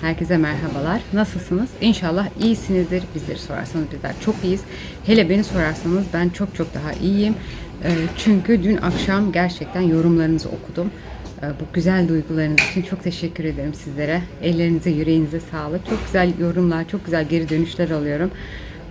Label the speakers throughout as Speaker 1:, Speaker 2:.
Speaker 1: Herkese merhabalar. Nasılsınız? İnşallah iyisinizdir. Bizleri sorarsanız bizler çok iyiyiz. Hele beni sorarsanız ben çok çok daha iyiyim. Ee, Çünkü dün akşam gerçekten yorumlarınızı okudum. Ee, Bu güzel duygularınız için çok teşekkür ederim sizlere. Ellerinize, yüreğinize sağlık. Çok güzel yorumlar, çok güzel geri dönüşler alıyorum.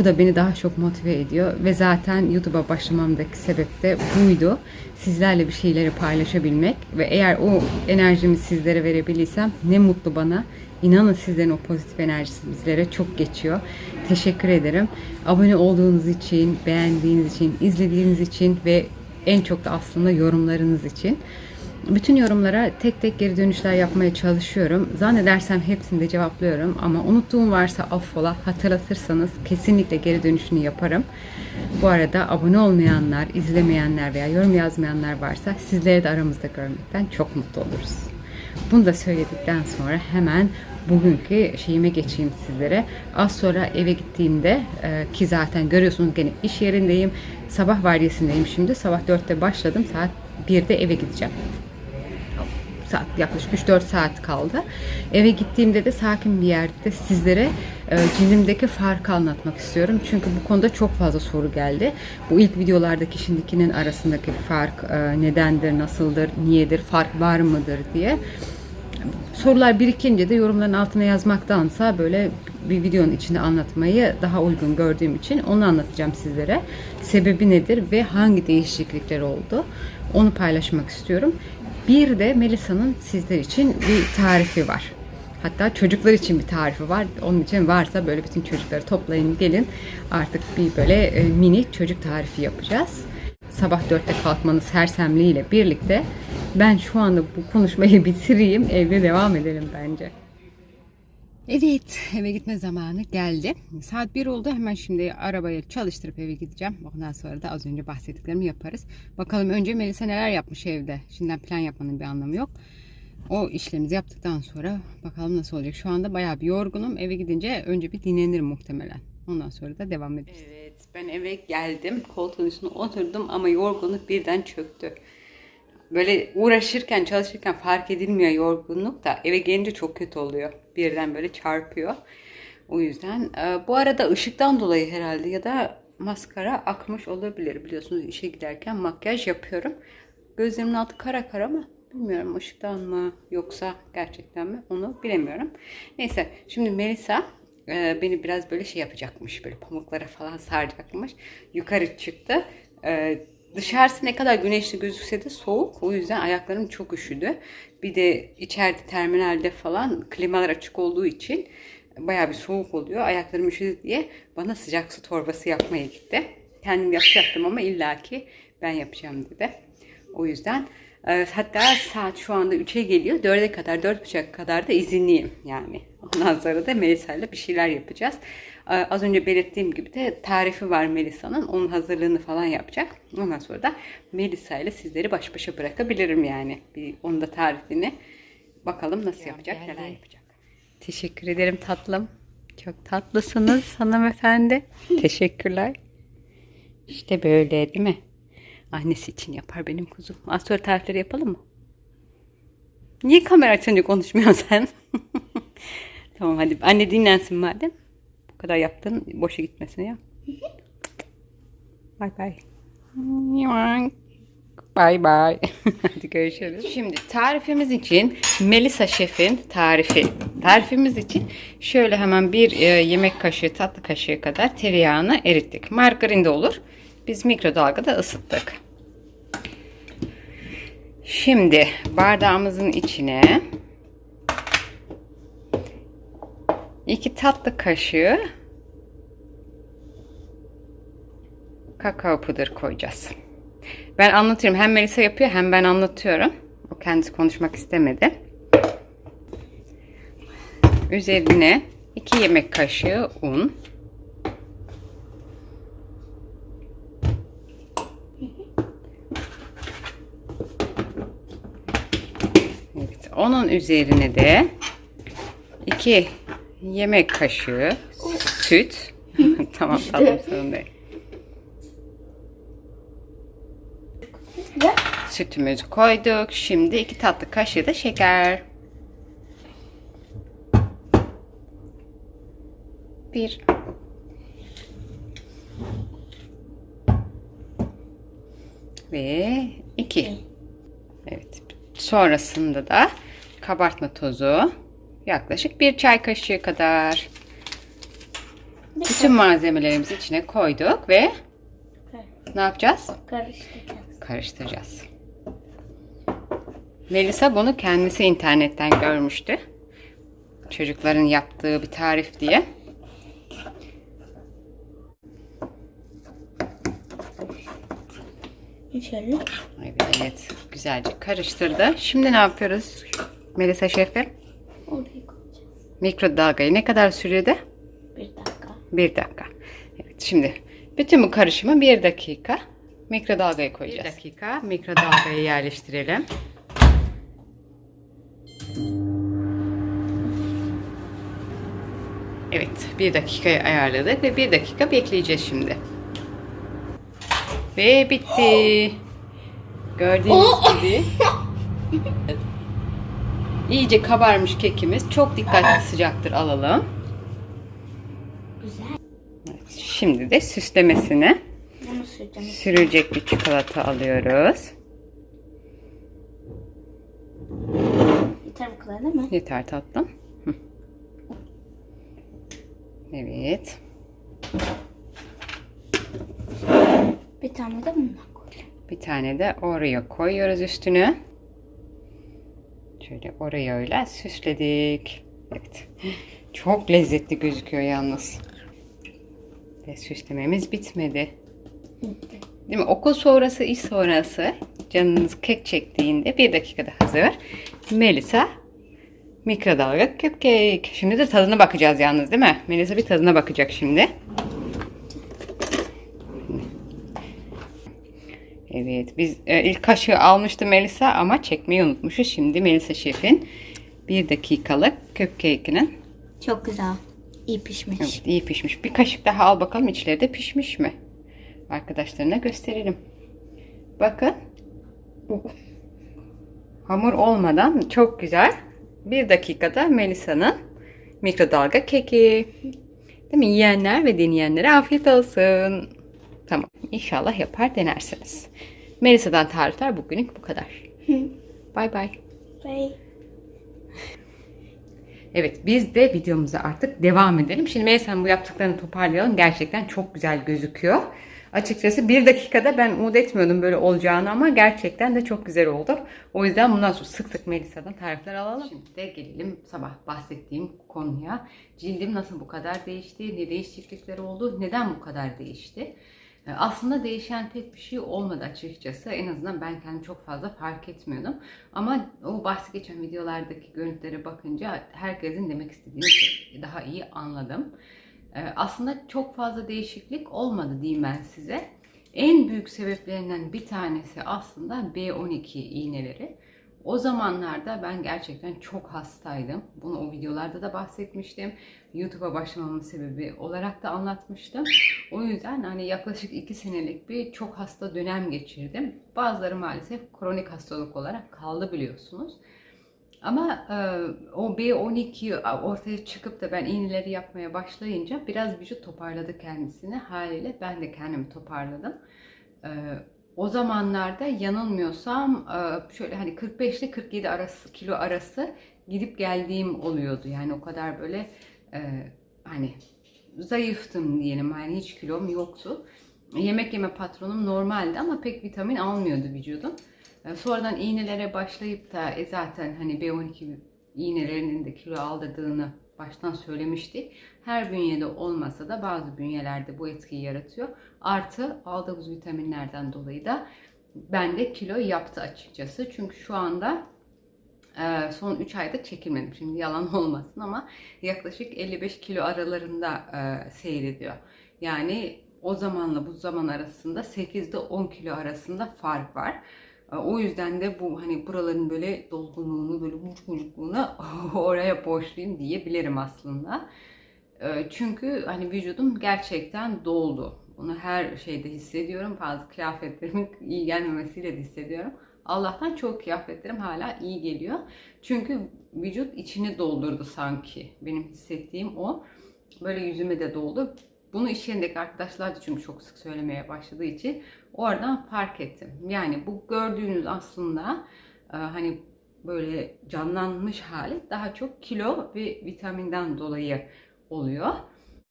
Speaker 1: Bu da beni daha çok motive ediyor ve zaten YouTube'a başlamamdaki sebep de buydu. Sizlerle bir şeyleri paylaşabilmek ve eğer o enerjimi sizlere verebilirsem ne mutlu bana. İnanın sizlerin o pozitif enerjisi bizlere çok geçiyor. Teşekkür ederim. Abone olduğunuz için, beğendiğiniz için, izlediğiniz için ve en çok da aslında yorumlarınız için. Bütün yorumlara tek tek geri dönüşler yapmaya çalışıyorum. Zannedersem hepsini de cevaplıyorum ama unuttuğum varsa affola hatırlatırsanız kesinlikle geri dönüşünü yaparım. Bu arada abone olmayanlar, izlemeyenler veya yorum yazmayanlar varsa sizleri de aramızda görmekten çok mutlu oluruz. Bunu da söyledikten sonra hemen bugünkü şeyime geçeyim sizlere. Az sonra eve gittiğimde e, ki zaten görüyorsunuz gene iş yerindeyim. Sabah vardiyasındayım şimdi. Sabah 4'te başladım. Saat 1'de eve gideceğim saat yaklaşık 3-4 saat kaldı. Eve gittiğimde de sakin bir yerde sizlere e, cildimdeki farkı anlatmak istiyorum. Çünkü bu konuda çok fazla soru geldi. Bu ilk videolardaki şimdikinin arasındaki fark e, nedendir, nasıldır, niyedir, fark var mıdır diye. Sorular birikince de yorumların altına yazmaktansa böyle bir videonun içinde anlatmayı daha uygun gördüğüm için onu anlatacağım sizlere. Sebebi nedir ve hangi değişiklikler oldu onu paylaşmak istiyorum. Bir de Melisa'nın sizler için bir tarifi var. Hatta çocuklar için bir tarifi var. Onun için varsa böyle bütün çocukları toplayın gelin. Artık bir böyle e, mini çocuk tarifi yapacağız. Sabah 4'te kalkmanın sersemliğiyle birlikte ben şu anda bu konuşmayı bitireyim. Evde devam edelim bence. Evet, eve gitme zamanı geldi. Saat 1 oldu. Hemen şimdi arabayı çalıştırıp eve gideceğim. Ondan sonra da az önce bahsettiklerimi yaparız. Bakalım önce Melisa neler yapmış evde. Şimdiden plan yapmanın bir anlamı yok. O işlemimizi yaptıktan sonra bakalım nasıl olacak. Şu anda bayağı bir yorgunum. Eve gidince önce bir dinlenirim muhtemelen. Ondan sonra da devam ederiz. Evet, ben eve geldim. Koltuğun üstüne oturdum ama yorgunluk birden çöktü böyle uğraşırken çalışırken fark edilmiyor yorgunluk da eve gelince çok kötü oluyor. Birden böyle çarpıyor. O yüzden e, bu arada ışıktan dolayı herhalde ya da maskara akmış olabilir. Biliyorsunuz işe giderken makyaj yapıyorum. Gözlerimin altı kara kara ama bilmiyorum ışıktan mı yoksa gerçekten mi onu bilemiyorum. Neyse şimdi Melisa e, beni biraz böyle şey yapacakmış. Böyle pamuklara falan saracakmış. Yukarı çıktı. E, Dışarısı ne kadar güneşli gözükse de soğuk. O yüzden ayaklarım çok üşüdü. Bir de içeride terminalde falan klimalar açık olduğu için bayağı bir soğuk oluyor. Ayaklarım üşüdü diye bana sıcak su torbası yapmaya gitti. Kendim yapacaktım ama illaki ben yapacağım dedi. O yüzden hatta saat şu anda 3'e geliyor. 4'e kadar, 4.30'a kadar da izinliyim yani. Ondan sonra da Melisa ile bir şeyler yapacağız. Ee, Az önce belirttiğim gibi de tarifi var Melisa'nın. Onun hazırlığını falan yapacak. Ondan sonra da Melisa ile sizleri baş başa bırakabilirim yani. Bir onun da tarifini bakalım nasıl yapacak, neler yapacak. Teşekkür ederim tatlım. Çok tatlısınız hanımefendi. Teşekkürler. İşte böyle değil mi? Annesi için yapar benim kuzum. Az sonra tarifleri yapalım mı? Niye kamera açınca konuşmuyorsun sen? tamam hadi anne dinlensin madem. Bu kadar yaptın boşa gitmesin ya. Bye bye. Bye bye. Hadi görüşürüz. Şimdi tarifimiz için Melisa Şef'in tarifi. Tarifimiz için şöyle hemen bir e, yemek kaşığı tatlı kaşığı kadar tereyağını erittik. Margarin de olur. Biz mikrodalgada ısıttık. Şimdi bardağımızın içine iki tatlı kaşığı kakao pudra koyacağız. Ben anlatıyorum. Hem Melisa yapıyor hem ben anlatıyorum. O kendisi konuşmak istemedi. Üzerine 2 yemek kaşığı un. Evet, onun üzerine de 2 yemek kaşığı süt. tamam tamam sorun değil. Sütümüzü koyduk. Şimdi iki tatlı kaşığı da şeker. Bir. Ve iki. Evet. Sonrasında da kabartma tozu. Yaklaşık bir çay kaşığı kadar. Bütün malzemelerimizi içine koyduk ve ne yapacağız?
Speaker 2: Karıştıracağız.
Speaker 1: Karıştıracağız. Melisa bunu kendisi internetten görmüştü. Çocukların yaptığı bir tarif diye.
Speaker 2: Şöyle.
Speaker 1: Evet, güzelce karıştırdı. Şimdi ne yapıyoruz Melisa şefim?
Speaker 2: Oraya koyacağız.
Speaker 1: Mikrodalgayı ne kadar sürede?
Speaker 2: Bir dakika.
Speaker 1: Bir dakika. Evet, şimdi bütün bu karışımı bir dakika mikrodalgaya koyacağız. Bir dakika mikrodalgaya yerleştirelim. Evet, bir dakikayı ayarladık ve bir dakika bekleyeceğiz şimdi. Ve bitti. Gördüğünüz gibi iyice kabarmış kekimiz. Çok dikkatli sıcaktır alalım.
Speaker 2: Güzel.
Speaker 1: Evet, Şimdi de süslemesini sürülecek bir çikolata alıyoruz.
Speaker 2: Yeter bu kadar değil mi?
Speaker 1: Yeter tatlım. Evet.
Speaker 2: Bir tane de bundan koyacağım.
Speaker 1: Bir tane de Oreo koyuyoruz üstüne. Şöyle Oreo ile süsledik. Evet. Çok lezzetli gözüküyor yalnız. Ve süslememiz bitmedi. Değil mi? Okul sonrası, iş sonrası canınız kek çektiğinde bir dakikada hazır. Melisa mikrodalga cupcake. Şimdi de tadına bakacağız yalnız değil mi? Melisa bir tadına bakacak şimdi. Evet biz e, ilk kaşığı almıştı Melisa ama çekmeyi unutmuşuz. Şimdi Melisa şefin bir dakikalık cupcake'inin
Speaker 2: Çok güzel. İyi pişmiş.
Speaker 1: Evet, iyi pişmiş. Bir kaşık daha al bakalım içleri de pişmiş mi? Arkadaşlarına gösterelim. Bakın. Hamur olmadan çok güzel. Bir dakikada Melisa'nın mikrodalga keki. Değil mi? Yiyenler ve deneyenlere afiyet olsun. Tamam. İnşallah yapar denersiniz. Melisa'dan tarifler bugünlük bu kadar. Bay bay.
Speaker 2: Bye.
Speaker 1: Evet biz de videomuza artık devam edelim. Şimdi Melisa'nın bu yaptıklarını toparlayalım. Gerçekten çok güzel gözüküyor. Açıkçası bir dakikada ben umut etmiyordum böyle olacağını ama gerçekten de çok güzel oldu. O yüzden bundan sonra sık sık Melisa'dan tarifler alalım. Şimdi de gelelim sabah bahsettiğim konuya. Cildim nasıl bu kadar değişti, ne değişiklikler oldu, neden bu kadar değişti? E, Aslında değişen pek bir şey olmadı açıkçası. En azından ben kendim çok fazla fark etmiyordum. Ama o bahsi geçen videolardaki görüntülere bakınca herkesin demek istediğini daha iyi anladım. E, Aslında çok fazla değişiklik olmadı diyeyim ben size. En büyük sebeplerinden bir tanesi aslında B12 iğneleri. O zamanlarda ben gerçekten çok hastaydım. Bunu o videolarda da bahsetmiştim. YouTube'a başlamamın sebebi olarak da anlatmıştım. O yüzden hani yaklaşık 2 senelik bir çok hasta dönem geçirdim. Bazıları maalesef kronik hastalık olarak kaldı biliyorsunuz. Ama e, o B12 ortaya çıkıp da ben iğneleri yapmaya başlayınca biraz vücut toparladı kendisini. Haliyle ben de kendimi toparladım. E, o zamanlarda yanılmıyorsam e, şöyle hani 45 ile 47 arası kilo arası gidip geldiğim oluyordu. Yani o kadar böyle e, hani zayıftım diyelim. Yani hiç kilom yoktu. Yemek yeme patronum normaldi ama pek vitamin almıyordu vücudum. E, Sonradan iğnelere başlayıp da e zaten hani B12 iğnelerinin de kilo aldırdığını baştan söylemiştik. Her bünyede olmasa da bazı bünyelerde bu etkiyi yaratıyor. Artı aldığımız vitaminlerden dolayı da bende kilo yaptı açıkçası. Çünkü şu anda e, son 3 ayda çekilmedim. Şimdi yalan olmasın ama yaklaşık 55 kilo aralarında e, seyrediyor. Yani o zamanla bu zaman arasında 8 ile 10 kilo arasında fark var. E, O yüzden de bu hani buraların böyle dolgunluğunu, böyle mucuk mucukluğunu oraya borçluyum diyebilirim aslında. E, Çünkü hani vücudum gerçekten doldu. Bunu her şeyde hissediyorum. Bazı kıyafetlerimin iyi gelmemesiyle de hissediyorum. Allah'tan çok kıyafetlerim hala iyi geliyor. Çünkü vücut içini doldurdu sanki. Benim hissettiğim o. Böyle yüzüme de doldu. Bunu iş yerindeki arkadaşlar da çünkü çok sık söylemeye başladığı için oradan fark ettim. Yani bu gördüğünüz aslında e, hani böyle canlanmış hali daha çok kilo ve vitaminden dolayı oluyor.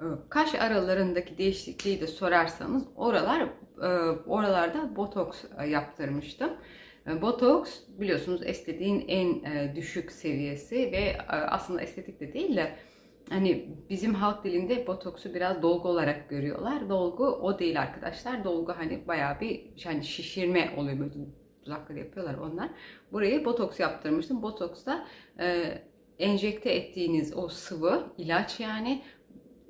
Speaker 1: E, Kaş aralarındaki değişikliği de sorarsanız oralar e, oralarda botoks yaptırmıştım. Botoks biliyorsunuz estetiğin en düşük seviyesi ve aslında estetik de değil de hani bizim halk dilinde botoksu biraz dolgu olarak görüyorlar. Dolgu o değil arkadaşlar. Dolgu hani bayağı bir hani şişirme oluyor böyle dudakları yapıyorlar onlar. Buraya botoks yaptırmıştım. Botoks da e, enjekte ettiğiniz o sıvı ilaç yani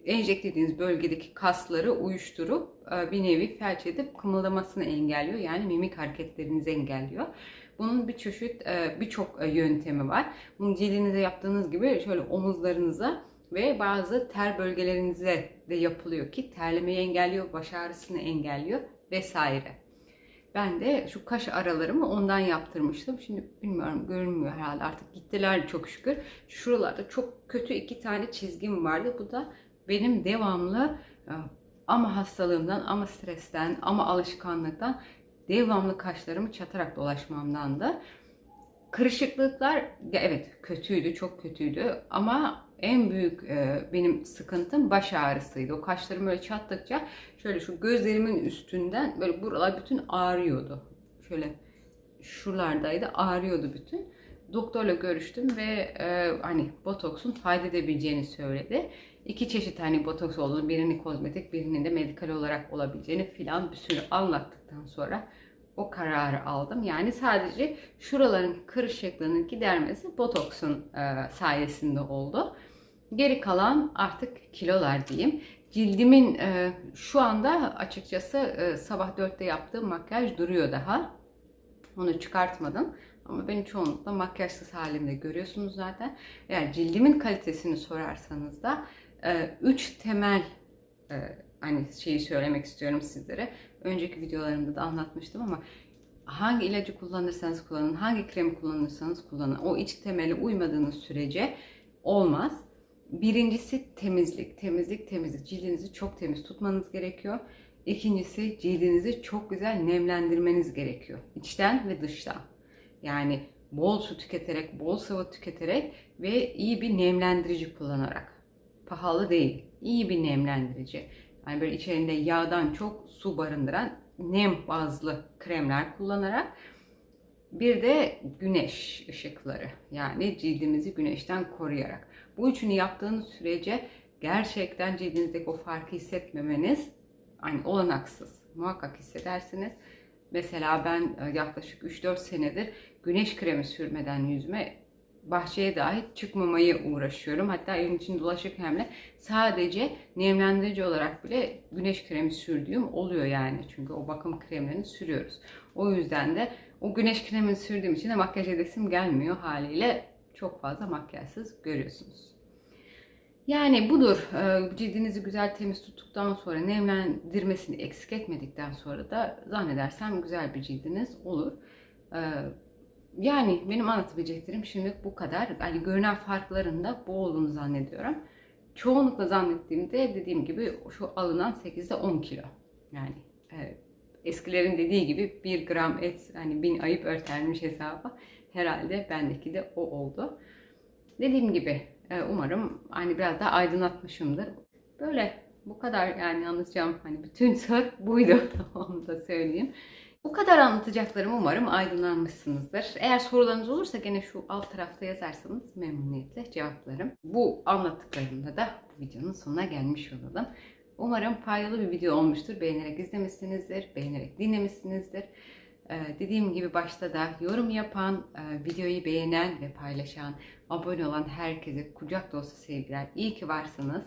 Speaker 1: enjekte ettiğiniz bölgedeki kasları uyuşturup e, bir nevi felç edip kımıldamasını engelliyor. Yani mimik hareketlerinizi engelliyor. Bunun bir çeşit e, birçok e, yöntemi var. Bunu cildinize yaptığınız gibi şöyle omuzlarınıza ve bazı ter bölgelerinize de yapılıyor ki terlemeyi engelliyor, baş ağrısını engelliyor vesaire. Ben de şu kaş aralarımı ondan yaptırmıştım. Şimdi bilmiyorum görünmüyor herhalde artık gittiler çok şükür. Şuralarda çok kötü iki tane çizgim vardı. Bu da benim devamlı e, ama hastalığımdan ama stresten ama alışkanlıktan devamlı kaşlarımı çatarak dolaşmamdan da. Kırışıklıklar evet kötüydü, çok kötüydü ama en büyük e, benim sıkıntım baş ağrısıydı. O kaşlarım böyle çattıkça şöyle şu gözlerimin üstünden böyle buralar bütün ağrıyordu. Şöyle şuralardaydı ağrıyordu bütün. Doktorla görüştüm ve e, hani botoksun fayda edebileceğini söyledi. İki çeşit hani botoks olduğunu, birini kozmetik, birinin de medikal olarak olabileceğini filan bir sürü anlattıktan sonra o kararı aldım. Yani sadece şuraların kırışıklığının gidermesi botoksun e, sayesinde oldu. Geri kalan artık kilolar diyeyim. Cildimin e, şu anda açıkçası e, sabah 4'te yaptığım makyaj duruyor daha. Onu çıkartmadım. Ama beni çoğunlukla makyajsız halimde görüyorsunuz zaten. Yani cildimin kalitesini sorarsanız da 3 temel e, hani şeyi söylemek istiyorum sizlere. Önceki videolarımda da anlatmıştım ama hangi ilacı kullanırsanız kullanın, hangi kremi kullanırsanız kullanın. O iç temeli uymadığınız sürece olmaz. Birincisi temizlik. Temizlik, temizlik. Cildinizi çok temiz tutmanız gerekiyor. İkincisi cildinizi çok güzel nemlendirmeniz gerekiyor. İçten ve dıştan. Yani bol su tüketerek, bol sıvı tüketerek ve iyi bir nemlendirici kullanarak. Pahalı değil. iyi bir nemlendirici. Yani böyle içerisinde yağdan çok su barındıran nem bazlı kremler kullanarak bir de güneş ışıkları yani cildimizi güneşten koruyarak. Bu üçünü yaptığınız sürece gerçekten cildinizdeki o farkı hissetmemeniz hani olanaksız. Muhakkak hissedersiniz. Mesela ben e, yaklaşık 3-4 senedir güneş kremi sürmeden yüzüme bahçeye dahi çıkmamayı uğraşıyorum. Hatta evin için dolaşırken bile sadece nemlendirici olarak bile güneş kremi sürdüğüm oluyor yani. Çünkü o bakım kremlerini sürüyoruz. O yüzden de o güneş kremini sürdüğüm için de makyaj edesim gelmiyor haliyle çok fazla makyajsız görüyorsunuz. Yani budur. Ee, Cildinizi güzel temiz tuttuktan sonra nemlendirmesini eksik etmedikten sonra da zannedersem güzel bir cildiniz olur. Yani benim anlatabileceklerim şimdi bu kadar. Yani görünen farklarında bu olduğunu zannediyorum. Çoğunlukla zannettiğimde dediğim gibi şu alınan 8'de 10 kilo. Yani e, eskilerin dediği gibi 1 gram et hani bin ayıp örtermiş hesabı. Herhalde bendeki de o oldu. Dediğim gibi e, umarım hani biraz daha aydınlatmışımdır. Böyle bu kadar yani anlatacağım hani bütün söz buydu onu da söyleyeyim. Bu kadar anlatacaklarım umarım aydınlanmışsınızdır. Eğer sorularınız olursa gene şu alt tarafta yazarsanız memnuniyetle cevaplarım. Bu anlattıklarımda da bu videonun sonuna gelmiş olalım. Umarım faydalı bir video olmuştur. Beğenerek izlemişsinizdir, beğenerek dinlemişsinizdir. Ee, dediğim gibi başta da yorum yapan, e, videoyu beğenen ve paylaşan, abone olan herkese kucak dolusu sevgiler. İyi ki varsınız.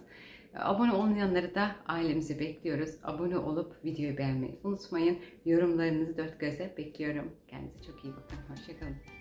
Speaker 1: Abone olmayanları da ailemizi bekliyoruz. Abone olup videoyu beğenmeyi unutmayın. Yorumlarınızı dört göze bekliyorum. Kendinize çok iyi bakın. Hoşçakalın.